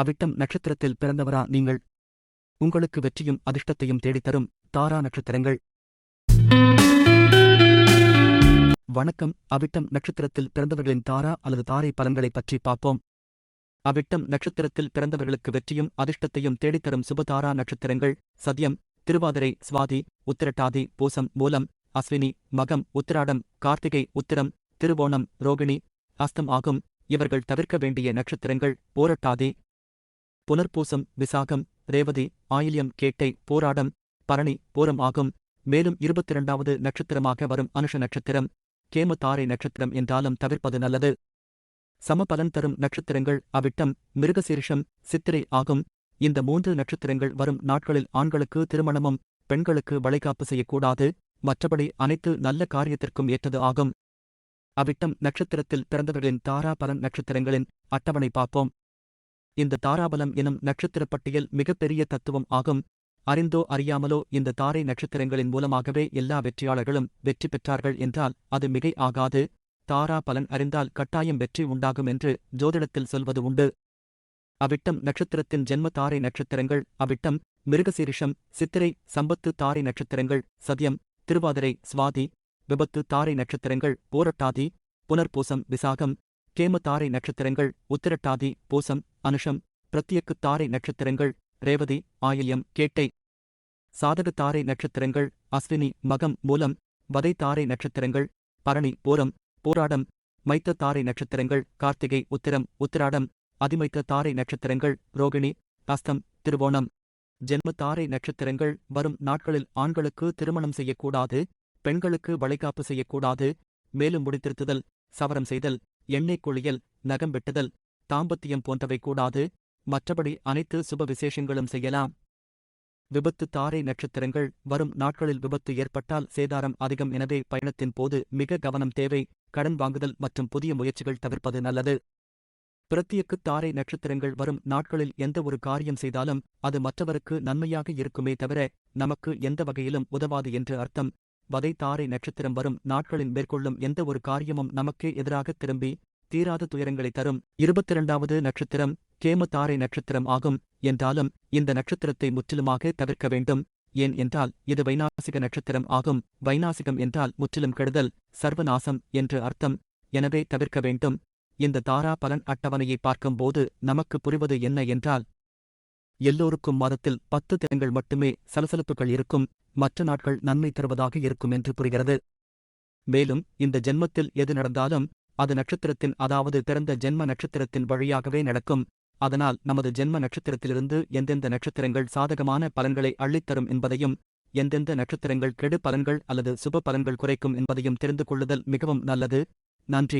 அவிட்டம் நட்சத்திரத்தில் பிறந்தவரா நீங்கள்? உங்களுக்கு வெற்றியும் அதிர்ஷ்டத்தையும் தேடித்தரும் தாரா நட்சத்திரங்கள். வணக்கம். அவிட்டம் நட்சத்திரத்தில் பிறந்தவர்களின் தாரா அல்லது தாரை பலன்களைப் பற்றி பார்ப்போம். அவிட்டம் நட்சத்திரத்தில் பிறந்தவர்களுக்கு வெற்றியும் அதிர்ஷ்டத்தையும் தேடித்தரும் சுபதாரா நட்சத்திரங்கள். சத்யம் திருவாதிரை சுவாதி உத்திரட்டாதி பூசம் மூலம் அஸ்வினி மகம் உத்திராடம் கார்த்திகை உத்திரம் திருவோணம் ரோகிணி அஸ்தம் ஆகும். இவர்கள் தவிர்க்க வேண்டிய நட்சத்திரங்கள். போரட்டாதி புனர்பூசம் விசாகம் ரேவதி ஆயில்யம் கேட்டை போராடம் பரணி போரம் ஆகும். மேலும் இருபத்திரண்டாவது நட்சத்திரமாக வரும் அனுஷ நட்சத்திரம். கேம தாரை நட்சத்திரம் என்றாலும் தவிர்ப்பது நல்லது. சமபலன் தரும் நட்சத்திரங்கள் அவிட்டம் மிருகசீரிஷம் சித்திரை ஆகும். இந்த மூன்று நட்சத்திரங்கள் வரும் நாட்களில் ஆண்களுக்கு திருமணமும் பெண்களுக்கு வளைகாப்பு செய்யக்கூடாது. மற்றபடி அனைத்து நல்ல காரியத்திற்கும் ஏற்றது ஆகும். அவிட்டம் நட்சத்திரத்தில் பிறந்தவர்களின் தாரா பலன் நட்சத்திரங்களின் அட்டவணை பார்ப்போம். இந்த தாராபலம் எனும் நட்சத்திரப் பட்டியல் மிகப்பெரிய தத்துவம் ஆகும். அறிந்தோ அறியாமலோ இந்த தாரை நட்சத்திரங்களின் மூலமாகவே எல்லா வெற்றியாளர்களும் வெற்றி பெற்றார்கள் என்றால் அது மிகை ஆகாது. தாரா பலன் அறிந்தால் கட்டாயம் வெற்றி உண்டாகும் என்று ஜோதிடத்தில் சொல்வது உண்டு. அவிட்டம் நட்சத்திரத்தின் ஜென்ம தாரை நட்சத்திரங்கள் அவிட்டம் மிருகசீரிஷம் சித்திரை சம்பத்து தாரை நட்சத்திரங்கள் சத்யம் திருவாதிரை சுவாதி விபத்து தாரை நட்சத்திரங்கள் போரட்டாதி புனர்பூசம் விசாகம் கேம தாரை நட்சத்திரங்கள் உத்திரட்டாதி பூசம் அனுஷம் பிரத்யக்கு தாரை நட்சத்திரங்கள் ரேவதி ஆயில்யம் கேட்டை. சாதக தாரை நட்சத்திரங்கள் அஸ்வினி மகம் மூலம் வதை தாரை நட்சத்திரங்கள் பரணி போரம் போராடம் மைத்த தாரை நட்சத்திரங்கள் கார்த்திகை உத்திரம் உத்திராடம் அதிமைத்த தாரை நட்சத்திரங்கள் ரோகிணி அஸ்தம் திருவோணம். ஜென்ம தாரை நட்சத்திரங்கள் வரும் நாட்களில் ஆண்களுக்கு திருமணம் செய்யக்கூடாது பெண்களுக்கு வளைகாப்பு செய்யக்கூடாது மேலும் முடித்திருத்துதல் சவரம் செய்தல். எண்ணெய் குளியல் நகம் வெட்டுதல் தாம்பத்தியம் போன்றவை கூடாது. மற்றபடி அனைத்து சுப விசேஷங்களும் செய்யலாம். விபத்து தாரை நட்சத்திரங்கள் வரும் நாட்களில் விபத்து ஏற்பட்டால் சேதாரம் அதிகம். எனவே பயணத்தின் போது மிக கவனம் தேவை. கடன் வாங்குதல் மற்றும் புதிய முயற்சிகள் தவிர்ப்பது நல்லது. பிரத்தியக்கு தாரை நட்சத்திரங்கள் வரும் நாட்களில் எந்த ஒரு காரியம் செய்தாலும் அது மற்றவருக்கு நன்மையாக இருக்குமே தவிர நமக்கு எந்த வகையிலும் உதவாது என்று அர்த்தம். வதை தாரை நட்சத்திரம் வரும் நாட்களில் மேற்கொள்ளும் எந்த ஒரு காரியமும் நமக்கே எதிராக திரும்பி தீராத துயரங்களை தரும். இருபத்திரண்டாவது நட்சத்திரம் கேம தாரை நட்சத்திரம் ஆகும். என்றாலும் இந்த நட்சத்திரத்தை முற்றிலுமாக தவிர்க்க வேண்டும். ஏன் என்றால் இது வைநாசிக நட்சத்திரம் ஆகும். வைநாசிகம் என்றால் முற்றிலும் கெடுதல் சர்வநாசம் என்று அர்த்தம். எனவே தவிர்க்க வேண்டும். இந்த தாரா பலன் அட்டவணையை பார்க்கும்போது நமக்கு புரிவது என்ன என்றால் எல்லோருக்கும் மாதத்தில் பத்து தினங்கள் மட்டுமே சலசலப்புகள் இருக்கும் மற்ற நாட்கள் நன்மை தருவதாக இருக்கும் என்று புரிகிறது. மேலும் இந்த ஜென்மத்தில் எது நடந்தாலும் அது நட்சத்திரத்தின் அதாவது பிறந்த ஜென்ம நட்சத்திரத்தின் வழியாகவே நடக்கும். அதனால் நமது ஜென்ம நட்சத்திரத்திலிருந்து எந்தெந்த நட்சத்திரங்கள் சாதகமான பலன்களை அள்ளித்தரும் என்பதையும் எந்தெந்த நட்சத்திரங்கள் கெடு பலன்கள் அல்லது சுப பலன்கள் குறைக்கும் என்பதையும் தெரிந்து கொள்ளுதல் மிகவும் நல்லது. நன்றி.